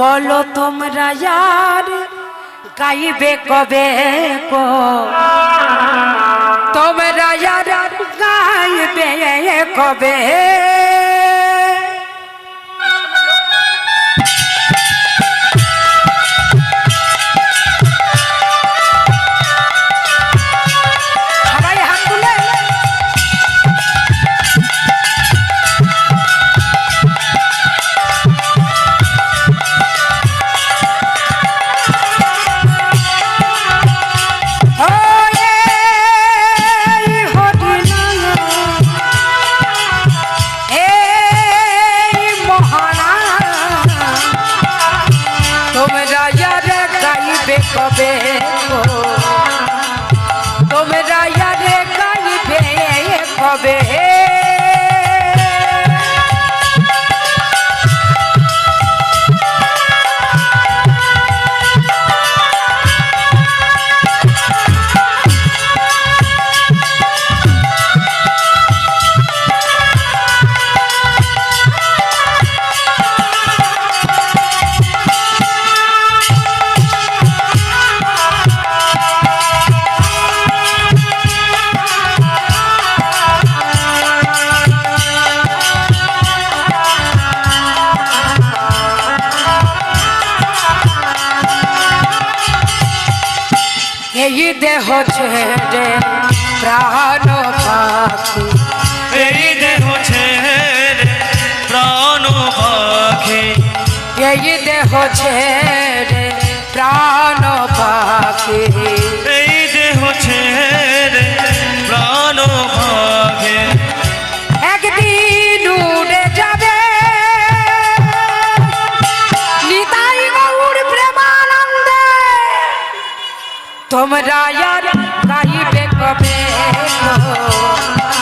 বলো তোমরা যার গাইবে কবে কো? তোমরা যার গাইবে কবে? এই দেহ ছেড়ে প্রাণ পাখি এই দেহ ছেড়ে প্রাণ পাখি এই দেহ ছেড়ে তোমরা यार গাইবে কবে গো?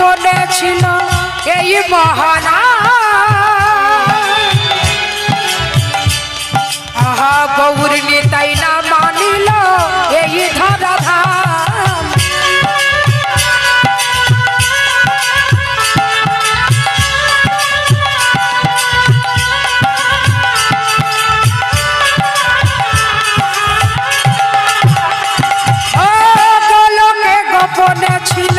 গোলকে ছিল এই মহানা আহা গৌর নিতাই না মানিল এই ধরাধাম। ছিল।